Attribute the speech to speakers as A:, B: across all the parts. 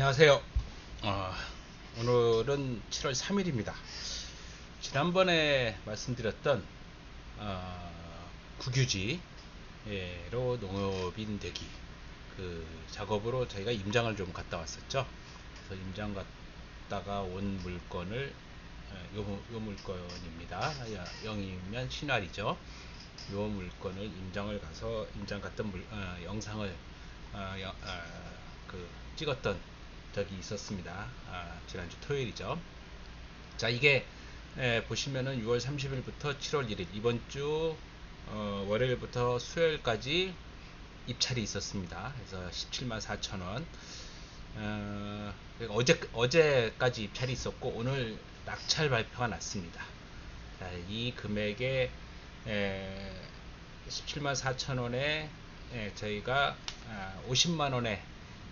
A: 안녕하세요. 어, 오늘은 7월 3일입니다. 지난번에 말씀드렸던 어, 국유지로 농업인 되기 그 작업으로 저희가 임장을 좀 갔다 왔었죠. 그래서 임장 갔다가 온 물건을 어, 요, 요 물건입니다. 영이면 신활이죠. 요 물건을 임장을 가서 임장 갔던 물, 어, 영상을 어, 여, 어, 그 찍었던 적이 있었습니다. 아, 지난주 토요일이죠. 자, 이게 에, 보시면은 6월 30일부터 7월 1일 이번 주 어, 월요일부터 수요일까지 입찰이 있었습니다. 그래서 17만 4천 원. 어, 어제 어제까지 입찰이 있었고 오늘 낙찰 발표가 났습니다. 자, 이 금액에 에, 17만 4천 원에 에, 저희가 아, 50만 원에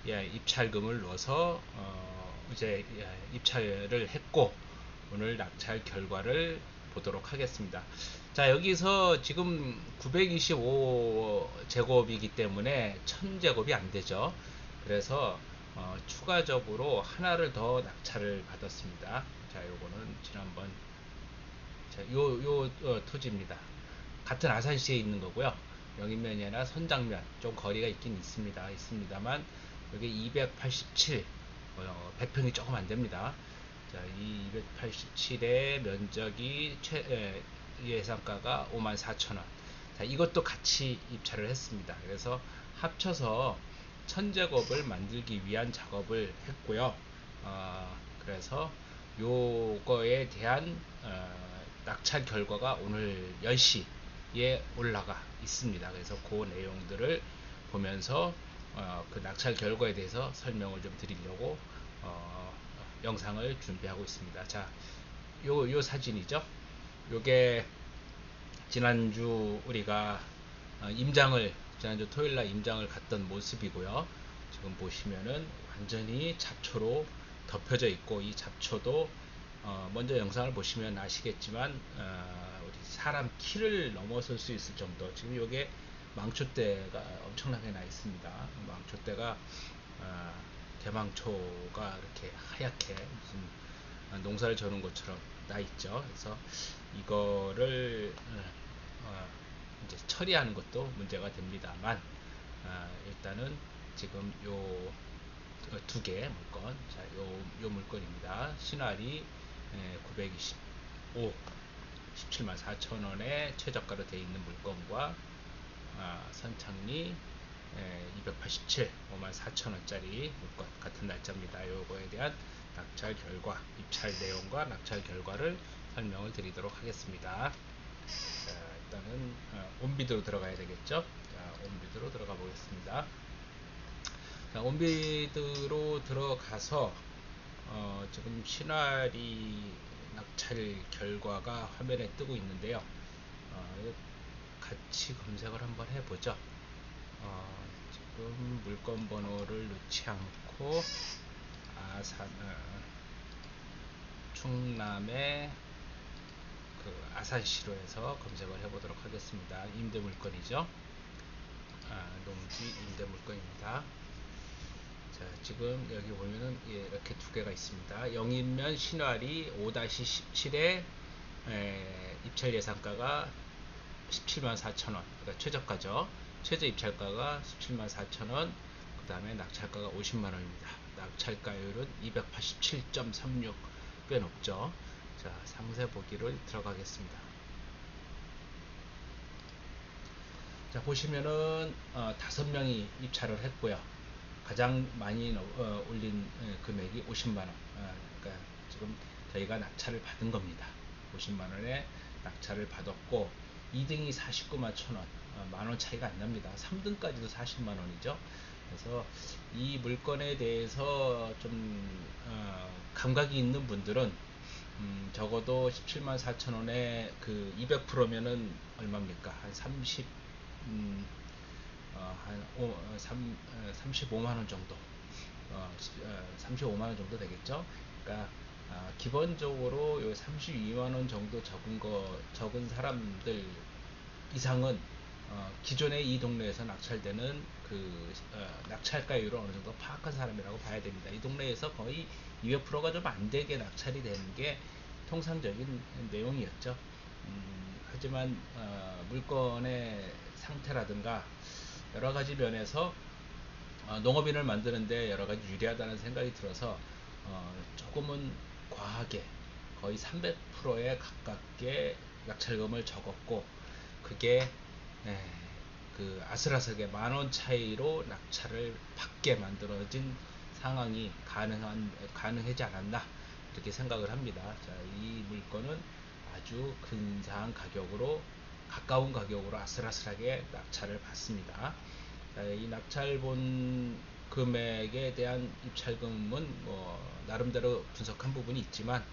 A: 예, 입찰금을 넣어서 어, 이제 예, 입찰을 했고 오늘 낙찰 결과를 보도록 하겠습니다. 자 여기서 지금 925 제곱이기 때문에 1000 제곱이 안 되죠. 그래서 어, 추가적으로 하나를 더 낙찰을 받았습니다. 자 요거는 지난번 자, 요, 요 어, 토지입니다. 같은 아산시에 있는 거고요. 영인면이 아니라 선장면 좀 거리가 있긴 있습니다. 있습니다만 여기 287 어, 100평이 조금 안 됩니다. 자, 이 287의 면적이 최, 에, 예상가가 54,000원. 자, 이것도 같이 입찰을 했습니다. 그래서 합쳐서 천제곱을 만들기 위한 작업을 했고요. 어, 그래서 요거에 대한 어, 낙찰 결과가 오늘 10시에 올라가 있습니다. 그래서 그 내용들을 보면서 어, 그 낙찰 결과에 대해서 설명을 좀 드리려고 어, 영상을 준비하고 있습니다. 자, 요, 요 사진이죠. 요게 지난주 우리가 어, 임장을 지난주 토요일날 임장을 갔던 모습이고요. 지금 보시면은 완전히 잡초로 덮여져 있고 이 잡초도 어, 먼저 영상을 보시면 아시겠지만 어, 우리 사람 키를 넘어설 수 있을 정도 지금 요게 망초대가 엄청나게 나 있습니다. 망초대가 어, 대망초가 이렇게 하얗게 무슨 농사를 저는 것처럼 나 있죠. 그래서 이거를 어, 어, 이제 처리하는 것도 문제가 됩니다만 어, 일단은 지금 요 두 개 물건, 자, 요, 요 물건입니다. 신알이 925, 17만 4천 원에 최저가로 되어 있는 물건과 아, 선창리 287, 5만 4천 원짜리 물건 같은 날짜입니다. 요거에 대한 낙찰 결과, 입찰 내용과 낙찰 결과를 설명을 드리도록 하겠습니다. 자, 일단은 어, 온비드로 들어가야 되겠죠. 자, 온비드로 들어가 보겠습니다. 자, 온비드로 들어가서 어, 지금 신활이 낙찰 결과가 화면에 뜨고 있는데요. 어, 같이 검색을 한번 해보죠. 어, 지금 물건 번호를 넣지 않고 아산 어, 충남의 그 아산시로 해서 검색을 해보도록 하겠습니다. 임대 물건이죠. 아, 농지 임대 물건입니다. 자, 지금 여기 보면은 예, 이렇게 두 개가 있습니다. 영인면 신활이 5-17에 입찰 예상가가 17만 4천원. 그러니까 최저가죠. 최저 입찰가가 17만 4천원. 그 다음에 낙찰가가 50만원입니다. 낙찰가율은 287.36 꽤 높죠. 자 상세 보기를 들어가겠습니다. 자 보시면은 어, 다섯 명이 입찰을 했고요. 가장 많이 어, 올린 어, 금액이 50만원. 어, 그러니까 지금 저희가 낙찰을 받은 겁니다. 50만원에 낙찰을 받았고 2등이 49만 천원. 어, 만원 차이가 안 납니다. 3등까지도 40만 원이죠. 그래서 이 물건에 대해서 좀 어, 감각이 있는 분들은 음, 적어도 17만 4천 원에 그 200%면은 얼마입니까? 한 30, 음, 어, 한 5, 3, 35만 원 정도. 어, 35만 원 정도 되겠죠? 그러니까 아, 기본적으로 요 32만원 정도 적은 거 적은 사람들 이상은 어, 기존에 이 동네에서 낙찰되는 그 어, 낙찰가율을 어느 정도 파악한 사람이라고 봐야 됩니다. 이 동네에서 거의 200%가 좀 안 되게 낙찰이 되는 게 통상적인 내용이었죠. 음, 하지만 어, 물건의 상태라든가 여러 가지 면에서 어, 농업인을 만드는데 여러 가지 유리하다는 생각이 들어서 어, 조금은 과하게 거의 300%에 가깝게 낙찰금을 적었고 그게 에, 그 아슬아슬하게 만 원 차이로 낙찰을 받게 만들어진 상황이 가능한 가능하지 않았나 이렇게 생각을 합니다. 자, 이 물건은 아주 근사한 가격으로 가까운 가격으로 아슬아슬하게 낙찰을 받습니다. 자, 이 낙찰본 금액에 대한 입찰금은 뭐 나름대로 분석한 부분이 있지만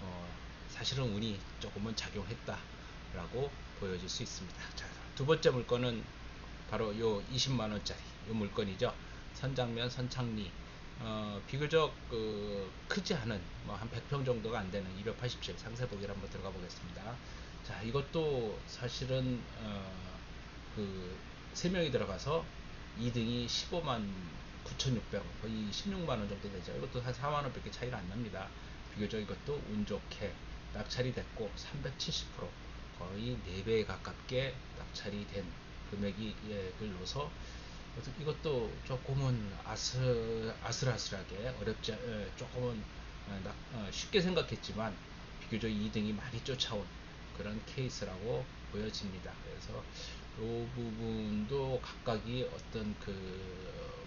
A: 어, 사실은 운이 조금은 작용했다라고 보여질 수 있습니다. 자, 두 번째 물건은 바로 요 20만 원짜리 요 물건이죠. 선장면 선창리 어, 비교적 그 크지 않은 뭐 한 100평 정도가 안 되는 287 상세 보기를 한번 들어가 보겠습니다. 자, 이것도 사실은 어, 그 3명이 들어가서 2등이 15만 9,600원, 거의 16만 원 정도 되죠. 이것도 한 4만 원 밖에 차이가 안 납니다. 비교적 이것도 운 좋게 낙찰이 됐고 370% 거의 4배에 가깝게 낙찰이 된 금액이 예, 이것도 조금은 아슬, 아슬아슬하게 어렵지 예, 조금은 어, 나- 어, 쉽게 생각했지만 비교적 2등이 많이 쫓아온 그런 케이스라고 보여집니다. 그래서 이 부분도 각각이 어떤 그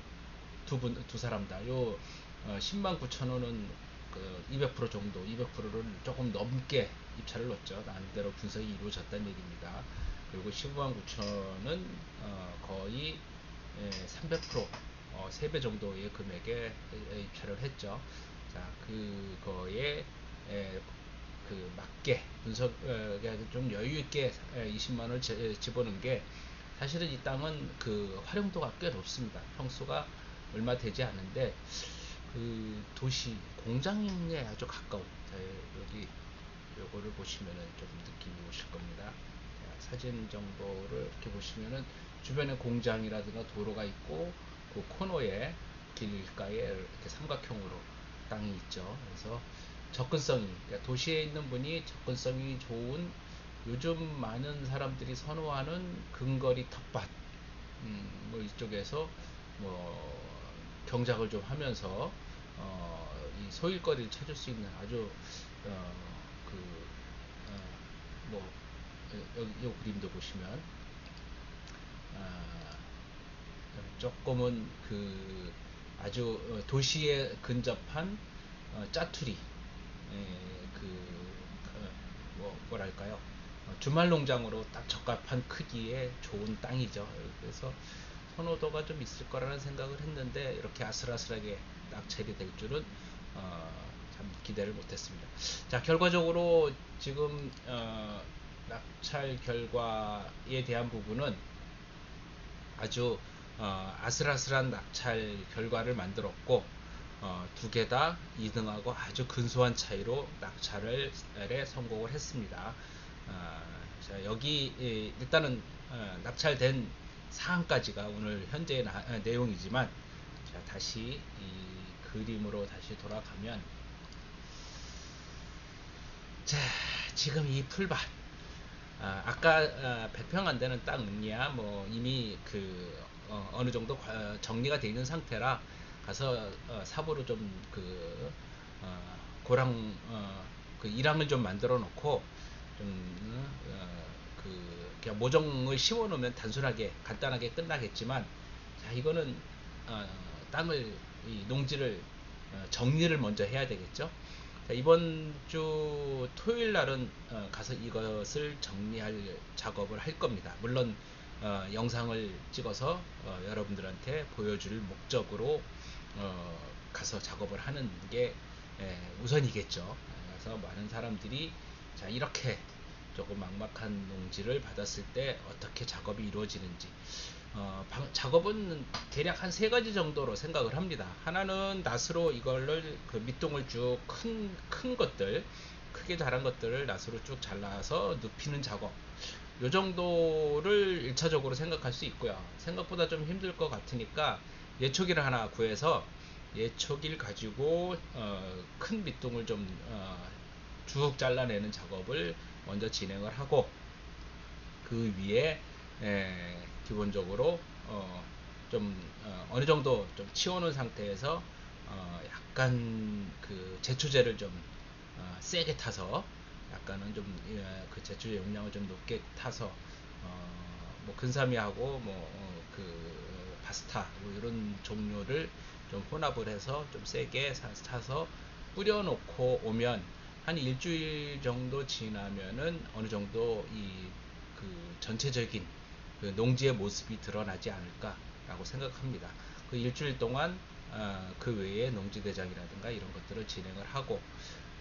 A: 두 분, 두 사람 다, 요, 어, 10만 9천 원은 그 200% 정도, 200%를 조금 넘게 입찰을 넣었죠. 나름대로 분석이 이루어졌다는 얘기입니다. 그리고 15만 9천은 어, 거의 예, 300% 어, 3배 정도의 금액에 에, 입찰을 했죠. 자, 그거에 에, 그 맞게 분석에 좀 여유 있게 20만 원을 집어넣은 게 사실은 이 땅은 그 활용도가 꽤 높습니다. 평수가 얼마 되지 않은데 그 도시 공장에 아주 가까운 자, 여기 요거를 보시면은 좀 느낌이 오실 겁니다. 자, 사진 정보를 이렇게 보시면은 주변에 공장이라든가 도로가 있고 그 코너에 길가에 이렇게 삼각형으로 땅이 있죠. 그래서 접근성이 그러니까 도시에 있는 분이 접근성이 좋은 요즘 많은 사람들이 선호하는 근거리 텃밭 음, 뭐 이쪽에서 뭐 경작을 좀 하면서 어, 이 소일거리를 찾을 수 있는 아주 어, 그, 어, 뭐 여기 이 그림도 보시면 아, 조금은 그 아주 어, 도시에 근접한 어, 짜투리 에, 그 어, 뭐, 뭐랄까요 어, 주말 농장으로 딱 적합한 크기의 좋은 땅이죠. 그래서 선호도가 좀 있을 거라는 생각을 했는데 이렇게 아슬아슬하게 낙찰이 될 줄은 어, 참 기대를 못했습니다. 자 결과적으로 지금 어, 낙찰 결과에 대한 부분은 아주 어, 아슬아슬한 낙찰 결과를 만들었고 어, 두개 다 2등하고 아주 근소한 차이로 낙찰을 에 성공을 했습니다. 어, 자, 여기 예, 일단은 어, 낙찰된 사항까지가 오늘 현재의 나- 어, 내용이지만 자, 다시 이 그림으로 다시 돌아가면 자 지금 이 풀밭 아, 아까 아, 100평 안 되는 땅은야 뭐 이미 그 어, 느 정도 과- 정리가 되어 있는 상태라 가서 어, 삽으로 좀그 어, 고랑 어, 그 일항을 좀 만들어 놓고 좀 어, 그 그냥 모종을 심어 놓으면 단순하게 간단하게 끝나겠지만 자 이거는 어, 땅을 이 농지를 어, 정리를 먼저 해야 되겠죠. 자, 이번 주 토요일 날은 어, 가서 이것을 정리할 작업을 할 겁니다. 물론 어, 영상을 찍어서 어, 여러분들한테 보여줄 목적으로 어, 가서 작업을 하는 게 에, 우선이겠죠. 그래서 많은 사람들이 자 이렇게 조금 막막한 농지를 받았을 때 어떻게 작업이 이루어지는지 어, 방- 작업은 대략 한 세 가지 정도로 생각을 합니다. 하나는 낫으로 이걸를 그 밑동을 쭉 큰 큰 것들 크게 자란 것들을 낫으로 쭉 잘라서 눕히는 작업. 요 정도를 1차적으로 생각할 수 있고요. 생각보다 좀 힘들 것 같으니까 예초기를 하나 구해서 예초기를 가지고 어, 큰 밑둥을 좀 어, 쭉 잘라내는 작업을 먼저 진행을 하고 그 위에 에, 기본적으로 어, 좀 어, 어느 정도 좀 치워놓은 상태에서 어, 약간 그 제초제를 좀 어, 세게 타서 약간은 좀그 예, 제초제 용량을 좀 높게 타서 어, 뭐 근사미하고 뭐그 바스타 뭐 이런 종류를 좀 혼합을 해서 좀 세게 사, 타서 뿌려놓고 오면 한 일주일 정도 지나면은 어느 정도 이 그 전체적인 그 농지의 모습이 드러나지 않을까라고 생각합니다. 그 일주일 동안 어, 그 외에 농지대장이라든가 이런 것들을 진행을 하고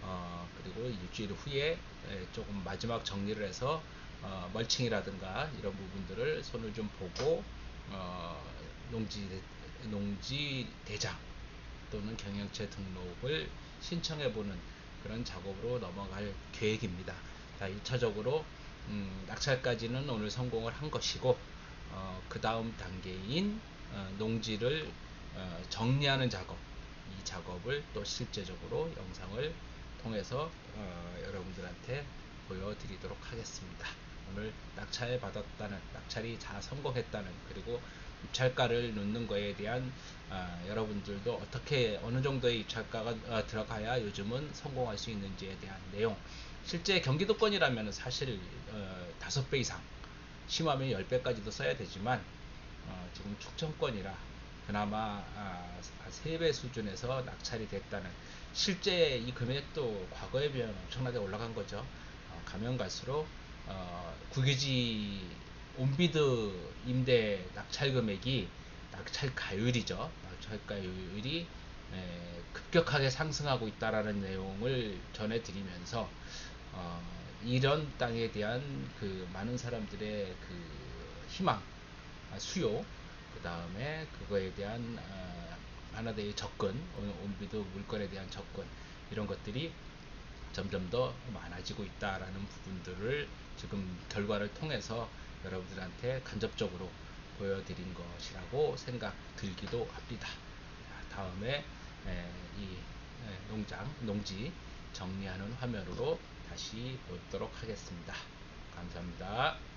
A: 어, 그리고 일주일 후에 에, 조금 마지막 정리를 해서 어, 멀칭이라든가 이런 부분들을 손을 좀 보고 어, 농지 농지 대장 또는 경영체 등록을 신청해 보는 그런 작업으로 넘어갈 계획입니다. 자, 1차적으로 음, 낙찰까지는 오늘 성공을 한 것이고 어, 그 다음 단계인 어, 농지를 어, 정리하는 작업 이 작업을 또 실제적으로 영상을 통해서 어, 여러분들한테 보여드리도록 하겠습니다. 오늘 낙찰 받았다는 낙찰이 다 성공했다는 그리고 입찰가를 놓는 거에 대한 어, 여러분들도 어떻게 어느 정도의 입찰가가 어, 들어가야 요즘은 성공할 수 있는지에 대한 내용 실제 경기도권이라면 사실 어, 5배 이상 심하면 10배까지도 써야 되지만 어, 지금 충청권이라 그나마 아, 3배 수준에서 낙찰이 됐다는 실제 이 금액도 과거에 비하면 엄청나게 올라간 거죠. 어, 가면 갈수록 어, 국유지 온비드 임대 낙찰 금액이 낙찰 가율이죠. 낙찰 가율이 에, 급격하게 상승하고 있다라는 내용을 전해드리면서 어, 이런 땅에 대한 그 많은 사람들의 그 희망, 아, 수요, 그 다음에 그거에 대한 어, 하나대의 접근, 온비드 물건에 대한 접근 이런 것들이 점점 더 많아지고 있다라는 부분들을 지금 결과를 통해서 여러분들한테 간접적으로 보여드린 것이라고 생각 들기도 합니다. 다음에 이 농장, 농지 정리하는 화면으로 다시 보도록 하겠습니다. 감사합니다.